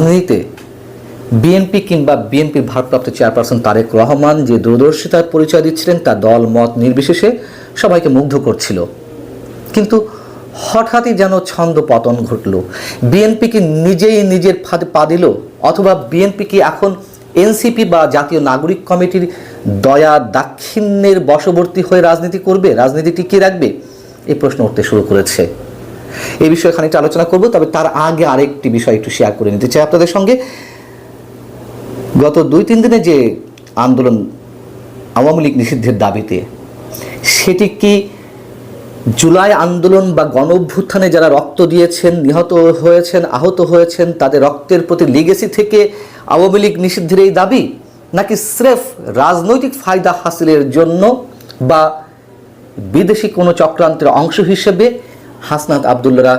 রাজনীতিতে বিএনপি কিংবা বিএনপির ভারপ্রাপ্ত চেয়ারপারসন তারেক রহমান যে দূরদর্শিতার পরিচয় দিচ্ছিলেন, তা দল, মত নির্বিশেষে সবাইকে মুগ্ধ করছিল। কিন্তু হঠাৎই যেন ছন্দ পতন ঘটল। বিএনপি কি নিজেই নিজের ফাঁদে পা দিল, অথবা বিএনপি কি এখন এনসিপি বা জাতীয় নাগরিক কমিটির দয়া দাক্ষিণ্যের বশবর্তী হয়ে রাজনীতি করবে? রাজনীতি টিকিয়ে রাখবে? এই প্রশ্ন উঠতে শুরু করেছে। এই বিষয়ে খানিকটা আলোচনা করব, তবে তার আগে আরেকটি বিষয় একটু শেয়ার করে নিতে চাই আপনাদের সঙ্গে। গত দুই তিন দিনে যে আন্দোলন আওয়ামী লীগ নিষিদ্ধের দাবিতে, সেটি কি জুলাই আন্দোলন বা গণ অভ্যুত্থানে যারা রক্ত দিয়েছেন, নিহত হয়েছেন, আহত হয়েছেন, তাদের রক্তের প্রতি লিগেসি থেকে আওয়ামী লীগ নিষিদ্ধের এই দাবি? নাকি স্রেফ রাজনৈতিক ফায়দা হাসিলের জন্য বা বিদেশি কোনো চক্রান্তের অংশ হিসেবে হাসনাত আবদুল্লারা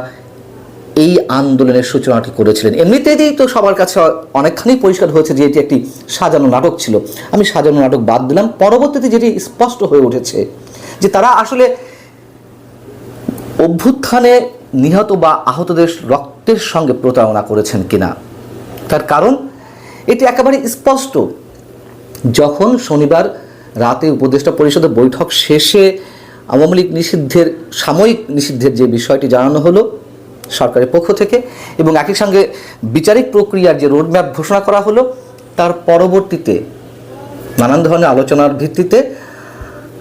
এই আন্দোলনের সূচনাটি করেছিলেন। এমনিতেই তো সবার কাছে অনেকখানি পরিষ্কার হয়েছে যে এটি একটি সাজানো নাটক ছিল। আমি সাজানো নাটক বাদ দিলাম। পরবর্তীতে যেটি স্পষ্ট হয়ে উঠেছে যে তারা আসলে অভ্যুত্থানে নিহত বা আহতদের রক্তের সঙ্গে প্রতারণা করেছেন কিনা। তার কারণ, এটি একেবারে স্পষ্ট। যখন শনিবার রাতে উপদেষ্টা পরিষদের বৈঠক শেষে আওয়ামী লীগ নিষিদ্ধের, সাময়িক নিষিদ্ধের যে বিষয়টি জানানো হলো সরকারের পক্ষ থেকে এবং একই সঙ্গে বিচারিক প্রক্রিয়ার যে রোডম্যাপ ঘোষণা করা হলো, তার পরবর্তীতে নানান ধরনের আলোচনার ভিত্তিতে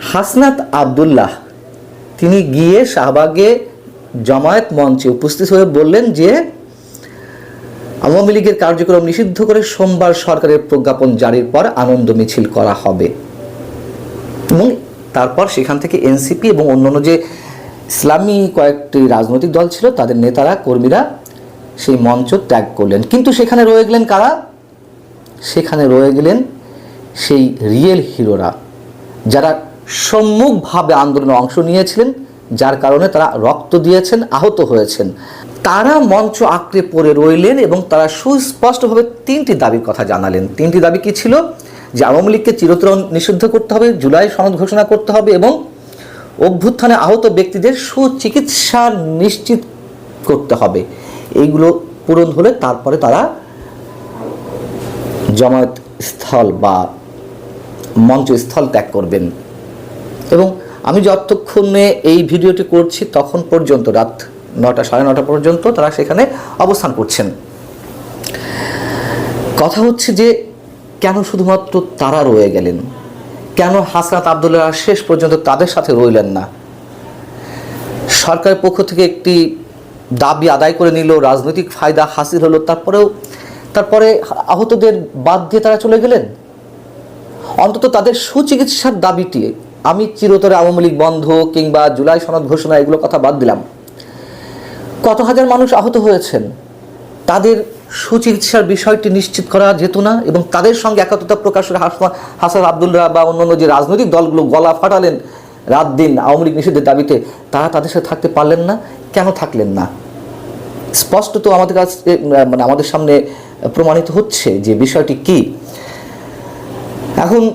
হাসনাত আবদুল্লাহ তিনি গিয়ে শাহবাগে জামায়াত মঞ্চে উপস্থিত হয়ে বললেন যে, আওয়ামী লীগের কার্যক্রম নিষিদ্ধ করে সোমবার সরকারের প্রজ্ঞাপন জারির পর আনন্দ মিছিল করা হবে। এবং তারপর সেখান থেকে এনসিপি এবং অন্যান্য যে ইসলামী কয়েকটি রাজনৈতিক দল ছিল, তাদের নেতারা, কর্মীরা সেই মঞ্চ ত্যাগ করলেন। কিন্তু সেখানে রয়ে গেলেন কারা? সেখানে রয়ে গেলেন সেই রিয়েল হিরোরা, যারা সম্মুখভাবে আন্দোলনে অংশ নিয়েছিলেন, যার কারণে তারা রক্ত দিয়েছেন, আহত হয়েছেন। তারা মঞ্চ আঁকড়ে পড়ে রইলেন এবং তারা সুস্পষ্টভাবে তিনটি দাবির কথা জানালেন। তিনটি দাবি কি ছিল? যে আওয়ামী লীগকে চিরতর নিষিদ্ধ করতে হবে, জুলাই সনদ ঘোষণা করতে হবে এবং অভ্যুত্থানে আহত ব্যক্তিদের সুচিকিৎসা নিশ্চিত করতে হবে। এইগুলো পূরণ হলে তারপরে তারা জমায়েত স্থল বা মঞ্চ স্থল ত্যাগ করবেন। এবং আমি যতক্ষণে এই ভিডিওটি করছি, তখন পর্যন্ত, রাত নটা সাড়ে নটা পর্যন্ত তারা সেখানে অবস্থান করছেন। কথা হচ্ছে যে কেন শুধুমাত্র তারা রয়ে গেলেন? কেন হাসনাত আবদুল্লাহ শেষ পর্যন্ত তাদের সাথে রইলেন না? সরকারের পক্ষ থেকে একটি দাবি আদায় করে নিল, রাজনৈতিক ফায়দা হাসিল হলো, তারপরেও, তারপরে আহতদের বাদ দিয়ে তারা চলে গেলেন? অন্তত তাদের সুচিকিৎসার দাবিটি আমি চিরতরে আওয়ামী লীগ বন্ধ কিংবা জুলাই সনদ ঘোষণা এগুলো কথা বাদ দিলাম। কত হাজার মানুষ আহত হয়েছেন? তাদের সুচিকিৎসার বিষয়টি নিশ্চিত করা যেত না এবং তাদের সঙ্গে একাত্রতা প্রকাশের হাসনা- আবদুল্লাহ বা অন্যান্য যে রাজনৈতিক দলগুলো গলা ফাটালেন রাত দিন আওয়ামী লীগ নিষিদ্ধের দাবিতে, তারা তাদের সাথে থাকতে পারলেন না? কেন থাকলেন না? স্পষ্ট তো আমাদের কাছে মানে আমাদের সামনে প্রমাণিত হচ্ছে যে বিষয়টি কি। এখন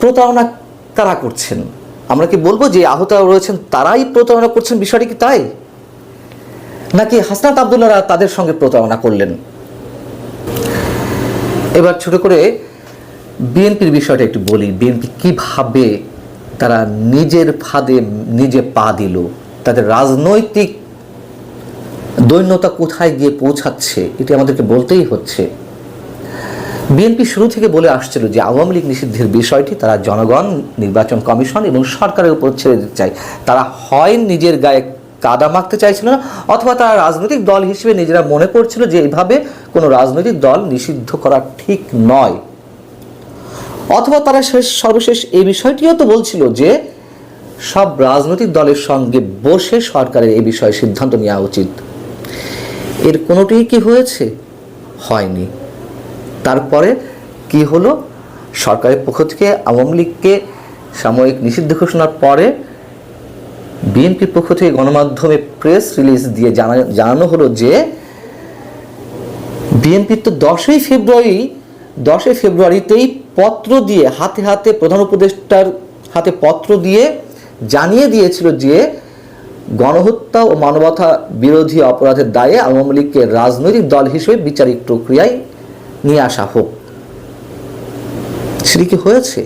প্রতারণা কারা করছেন? আমরা কি বলব যে আহত রয়েছেন, তারাই প্রতারণা করছেন? বিষয়টি কি তাই? নাকি হাসনাত আবদুল্লাহরা তাদের সঙ্গে প্রতারণা করলেন? এবার ছোট করে বিএনপির বিষয়টা একটু বলি। বিএনপি কীভাবে তারা নিজের ফাঁদে নিজে পা দিল? তাদের রাজনৈতিক দৈন্যতা কোথায় গিয়ে পৌঁছাচ্ছে, এটি আমাদেরকে বলতেই হচ্ছে। বিএনপি শুরু থেকে বলে আসছিল যে আওয়ামী লীগ নিষিদ্ধের বিষয়টি তারা জনগণ, নির্বাচন কমিশন এবং সরকারের উপর ছেড়ে দিতে চায়। তারা হয় নিজের গায়ে কাদা মাখতে চাইছিল না, অথবা তারা রাজনৈতিক দল হিসেবে নিজেরা মনে করছিল যে এইভাবে কোনো রাজনৈতিক দল নিষিদ্ধ করা ঠিক নয়। অথবা তারা শেষ সর্বশেষ এই বিষয়টিও তো বলছিল যে সব রাজনৈতিক দলের সঙ্গে বসে সরকারের এই বিষয়ে সিদ্ধান্ত নেওয়া উচিত। এর কোনোটিই কি হয়েছে? হয়নি। তারপরে কি হলো? সরকারের পক্ষ থেকে আওয়ামী লীগকে সাময়িক নিষিদ্ধ ঘোষণার পরে বিএনপির পক্ষ থেকে গণমাধ্যমে প্রেস রিলিজ দিয়ে জানা জানানো হলো যে বিএনপির তো দশই ফেব্রুয়ারি, দশই ফেব্রুয়ারিতেই পত্র দিয়ে, হাতে হাতে প্রধান উপদেষ্টার হাতে পত্র দিয়ে জানিয়ে দিয়েছিল যে গণহত্যা ও মানবতা বিরোধী অপরাধের দায়ে আওয়ামী লীগকে রাজনৈতিক দল হিসেবে বিচারিক প্রক্রিয়ায় নিয়ে আসা হোক। সেটি কি হয়েছে?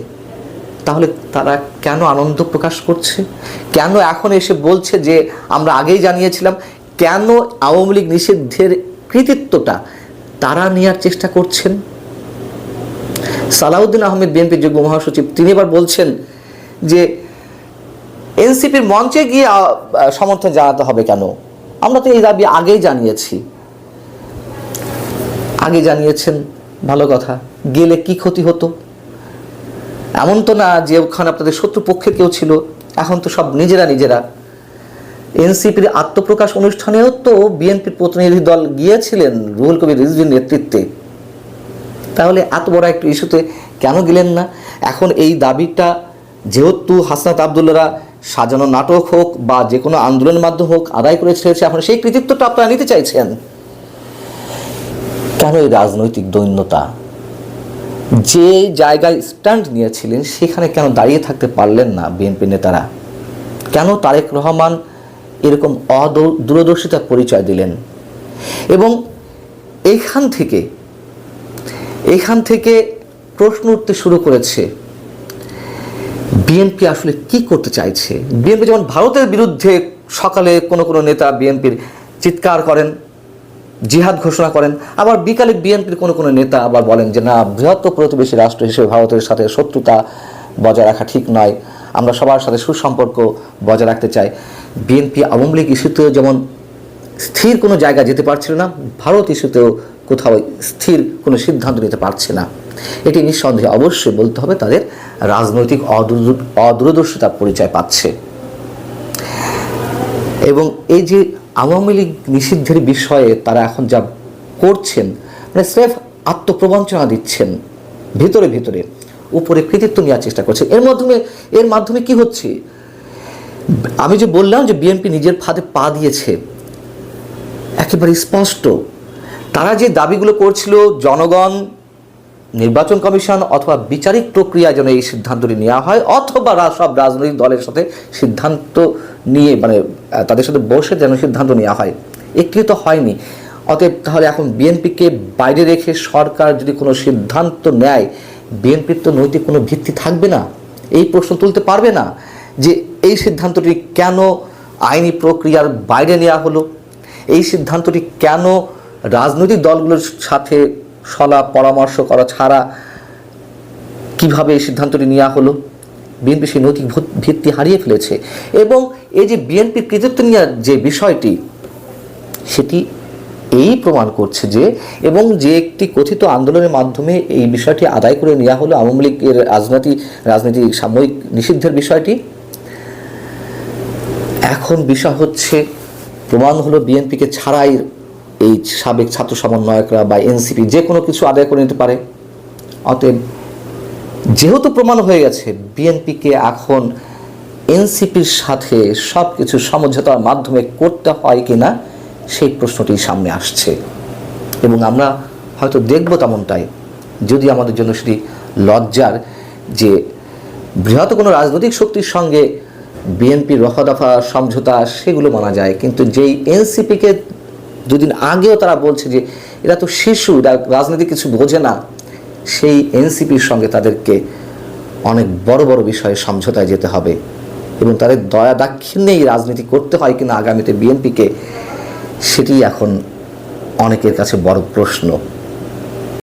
তাহলে তারা কেন আনন্দ প্রকাশ করছে? কেন এখন এসে বলছে যে আমরা আগেই জানিয়েছিলাম, কেন আওয়ামী লীগ নিষিদ্ধের কৃতিত্বটা তারা নেওয়ার চেষ্টা করছেন? সালাউদ্দিন আহমেদ বিএনপির যুগ্ম মহাসচিব, তিনি এবার বলছেন যে এনসিপির মঞ্চে গিয়ে সমর্থন জানাতে হবে কেন? আমরা তো এই দাবি আগেই জানিয়েছি। আগে জানিয়েছেন, ভালো কথা, গেলে কি ক্ষতি হতো? এমন তো না যে ওখানে আপনাদের শত্রু পক্ষের কেউ ছিল। এখন তো সব নিজেরা নিজেরা। এনসিপির আত্মপ্রকাশ অনুষ্ঠানেও তো বিএনপির প্রতিনিধি দল গিয়েছিলেন রুহুল কবির রিজভির নেতৃত্বে। তাহলে এত বড় একটা ইস্যুতে কেন গেলেন না? এখন এই দাবিটা যেহেতু হাসনাত আবদুল্লারা সাজানো নাটক হোক বা যে কোনো আন্দোলনের মাধ্যমে হোক আদায় করে ছেড়েছে এখন সেই কৃতিত্বটা আপনারা নিতে চাইছেন। কেন এই রাজনৈতিক দৈন্যতা? যে জায়গায় স্ট্যান্ড নিয়েছিলেন, সেখানে কেন দাঁড়িয়ে থাকতে পারলেন না বিএনপি নেতারা? কেন তারেক রহমান এরকম অদূরদর্শিতার পরিচয় দিলেন? এবং এইখান থেকে, এখান থেকে প্রশ্ন উঠতে শুরু করেছে, বিএনপি আসলে কি করতে চাইছে? বিএনপি যেমন ভারতের বিরুদ্ধে সকালে কোনো কোনো নেতা বিএনপির চিৎকার করেন জিহাদ ঘোষণা করেন। আবার বিকালে বিএনপির কোনো কোনো নেতা আবার বলেন যে, না, বৃহত্তর প্রতিবেশী রাষ্ট্র হিসেবে ভারতের সাথে শত্রুতা বজায় রাখা ঠিক নয়। আমরা সবার সাথে সুসম্পর্ক বজায় রাখতে চাই। বিএনপি আওয়ামী লীগ ইস্যুতেও যেমন স্থির কোনো জায়গা যেতে পারছিল না, ভারত ইস্যুতেও কোথাও স্থির কোনো সিদ্ধান্ত নিতে পারছে না। এটি নিঃসন্দেহে অবশ্যই বলতে হবে, তাদের রাজনৈতিক অদূর- অদূরদর্শিতার পরিচয় পাচ্ছে। এবং এই যে আওয়ামী লীগ নিষিদ্ধের বিষয়ে তারা এখন যা করছেন মানে স্রেফ আত্মপ্রবঞ্চনা দিচ্ছেন, ভিতরে ভিতরে, উপরে কৃতিত্ব নেওয়ার চেষ্টা করছে। এর মাধ্যমে এর মাধ্যমে কি হচ্ছে? আমি যে বললাম যে বিএনপি নিজের ফাঁদে পা দিয়েছে, একেবারে স্পষ্ট। তারা যে দাবিগুলো করছিল, জনগণ নির্বাচন কমিশন অথবা বিচারিক প্রক্রিয়া যেন এই সিদ্ধান্তটি নেওয়া হয়, অথবা সব রাজনৈতিক দলের সাথে সিদ্ধান্ত নিয়ে মানে তাদের সাথে বসে যেন সিদ্ধান্ত নেওয়া হয়। একটিও তো হয়নি। অতএব তাহলে এখন বিএনপিকে বাইরে রেখে সরকার যদি কোনো সিদ্ধান্ত নেয়, বিএনপির তো নৈতিক কোনো ভিত্তি থাকবে না। এই প্রশ্ন তুলতে পারবে না যে এই সিদ্ধান্তটি কেন আইনি প্রক্রিয়ার বাইরে নেওয়া হলো? এই সিদ্ধান্তটি কেন রাজনৈতিক দলগুলোর সাথে সলা পরামর্শ করা ছাড়া কীভাবে এই সিদ্ধান্তটি নেওয়া হলো? বিএনপি সেই নৈতিক ভিত্তি হারিয়ে ফেলেছে। এবং এই যে বিএনপির কৃতিত্ব নেওয়ার যে বিষয়টি, সেটি এই প্রমাণ করছে যে, এবং যে একটি কথিত আন্দোলনের মাধ্যমে এই বিষয়টি আদায় করে নেওয়া হলো আওয়ামী লীগের রাজনীতি রাজনীতি সাময়িক নিষিদ্ধের বিষয়টি। এখন বিষয় হচ্ছে, প্রমাণ হলো বিএনপিকে ছাড়াই এই সাবেক ছাত্র সমন্বয়করা বা এনসিপি যে কোনো কিছু আদায় করে নিতে পারে। অতএব যেহেতু প্রমাণ হয়ে গেছে, বিএনপিকে এখন এনসিপির সাথে সব কিছু সমঝোতার মাধ্যমে করতে হয় কিনা, সেই প্রশ্নটি সামনে আসছে। এবং আমরা হয়তো দেখব তেমনটাই, যদি আমাদের জন্য সেটি লজ্জার যে বৃহৎ কোনো রাজনৈতিক শক্তির সঙ্গে বিএনপির রফাদফা সমঝোতা, সেগুলো মানা যায়। কিন্তু যেই এনসিপিকে দুদিন আগেও তারা বলছে যে এরা তো শিশু রাজনীতি কিছু বোঝে না। সেই এনসিপির সঙ্গে তাদেরকে অনেক বড় বড় বিষয়ে সমঝোতায় যেতে হবে এবং তাদের দয়া দাক্ষিণ্যেই রাজনীতি করতে হয় কিনা আগামীতে বিএনপিকে, সেটি এখন অনেকের কাছে বড় প্রশ্ন।